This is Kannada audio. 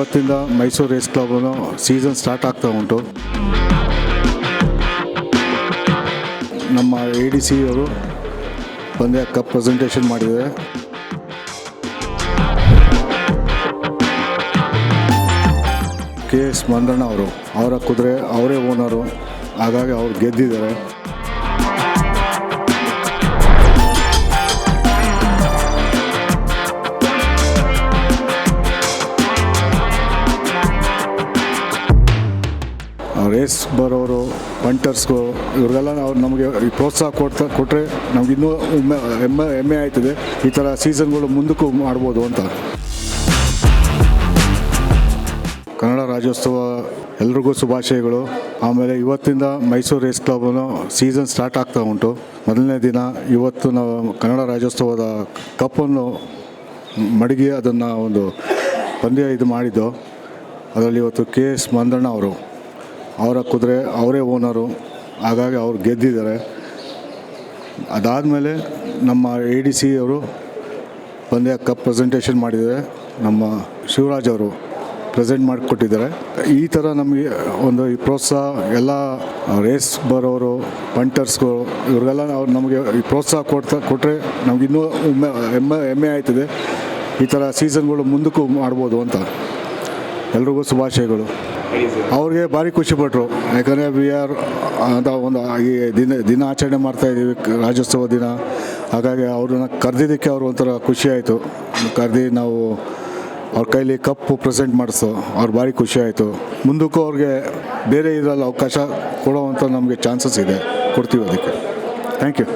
ಇವತ್ತಿಂದ Mysuru race club season start ಆಗ್ತಾ ಉಂಟು. ನಮ್ಮ ಎ ಡಿ ಸಿ ಅವರು ಪಂದ್ಯ ಕಪ್ ಪ್ರೆಸೆಂಟೇಷನ್ ಮಾಡಿದ್ದಾರೆ. ಕೆ ಎಸ್ ಮಂದಣ್ಣ ಅವರು, ಅವರ ಕುದುರೆ, ಅವರೇ ಓನರು ಹಾಗಾಗಿ ಅವ್ರು ಗೆದ್ದಿದ್ದಾರೆ. ರೇಸ್ ಬರೋರು ಪಂಟರ್ಸ್ಗು ಇವ್ರಿಗೆಲ್ಲ ಅವ್ರು ನಮಗೆ ಪ್ರೋತ್ಸಾಹ ಕೊಡ್ತಾ ಕೊಟ್ಟರೆ ನಮ್ಗೆ ಇನ್ನೂ ಹೆಮ್ಮೆ ಹೆಮ್ಮೆ ಆಯ್ತದೆ. ಈ ಥರ ಸೀಸನ್ಗಳು ಮುಂದಕ್ಕೂ ಮಾಡ್ಬೋದು ಅಂತ. ಕನ್ನಡ ರಾಜ್ಯೋತ್ಸವ ಎಲ್ರಿಗೂ ಶುಭಾಶಯಗಳು. ಆಮೇಲೆ ಇವತ್ತಿಂದ ಮೈಸೂರು ರೇಸ್ ಕ್ಲಬ್ನು ಸೀಸನ್ ಸ್ಟಾರ್ಟ್ ಆಗ್ತಾ ಉಂಟು. ಮೊದಲನೇ ದಿನ ಇವತ್ತು ನಾವು ಕನ್ನಡ ರಾಜ್ಯೋತ್ಸವದ ಕಪ್ಪನ್ನು ಮಡಗಿ ಅದನ್ನು ಒಂದು ಪಂದ್ಯ ಇದು ಮಾಡಿದ್ದು. ಅದರಲ್ಲಿ ಇವತ್ತು ಕೆ ಎಸ್ ಮಂದಣ್ಣ ಅವರು ಅವರ ಕುದುರೆ, ಅವರೇ ಓನರು ಹಾಗಾಗಿ ಅವ್ರು ಗೆದ್ದಿದ್ದಾರೆ. ಅದಾದಮೇಲೆ ನಮ್ಮ ಎ ಡಿ ಸಿ ಅವರು ಪಂದ್ಯ ಕಪ್ ಪ್ರೆಸೆಂಟೇಷನ್ ಮಾಡಿದ್ದಾರೆ. ನಮ್ಮ ಶಿವರಾಜ್ ಅವರು ಪ್ರೆಸೆಂಟ್ ಮಾಡಿಕೊಟ್ಟಿದ್ದಾರೆ. ಈ ಥರ ನಮಗೆ ಒಂದು ಈ ಪ್ರೋತ್ಸಾಹ, ಎಲ್ಲ ರೇಸ್ ಬರೋರು ಪಂಟರ್ಸ್ಗಳು ಇವ್ರಿಗೆಲ್ಲ ಅವ್ರು ನಮಗೆ ಈ ಪ್ರೋತ್ಸಾಹ ಕೊಡ್ತಾ ಕೊಟ್ಟರೆ ನಮ್ಗೆ ಇನ್ನೂ ಹೆಮ್ಮೆ ಹೆಮ್ಮೆ ಹೆಮ್ಮೆ ಆಯ್ತದೆ. ಈ ಥರ ಸೀಸನ್ಗಳು ಮುಂದಕ್ಕೂ ಮಾಡ್ಬೋದು ಅಂತ. ಎಲ್ರಿಗೂ ಶುಭಾಶಯಗಳು. ಅವ್ರಿಗೆ ಭಾರಿ ಖುಷಿಪಟ್ಟರು ಯಾಕಂದರೆ ವಿ ಆರ್ ಅಂತ ಒಂದು ಈ ದಿನ ದಿನ ಆಚರಣೆ ಮಾಡ್ತಾ ಇದ್ದೀವಿ ರಾಜ್ಯೋತ್ಸವ ದಿನ. ಹಾಗಾಗಿ ಅವ್ರನ್ನ ಕರೆದಿದ್ದಕ್ಕೆ ಅವರು ಒಂಥರ ಖುಷಿ ಆಯಿತು. ಕರೆದು ನಾವು ಅವ್ರ ಕೈಲಿ ಕಪ್ಪು ಪ್ರೆಸೆಂಟ್ ಮಾಡಿಸು ಅವ್ರು ಭಾರಿ ಖುಷಿ ಆಯಿತು. ಮುಂದಕ್ಕೂ ಅವ್ರಿಗೆ ಬೇರೆ ಇದರಲ್ಲಿ ಅವಕಾಶ ಕೊಡೋವಂಥ ನಮಗೆ ಚಾನ್ಸಸ್ ಇದೆ. ಕೊಡ್ತೀವಿ ಅದಕ್ಕೆ. Thank you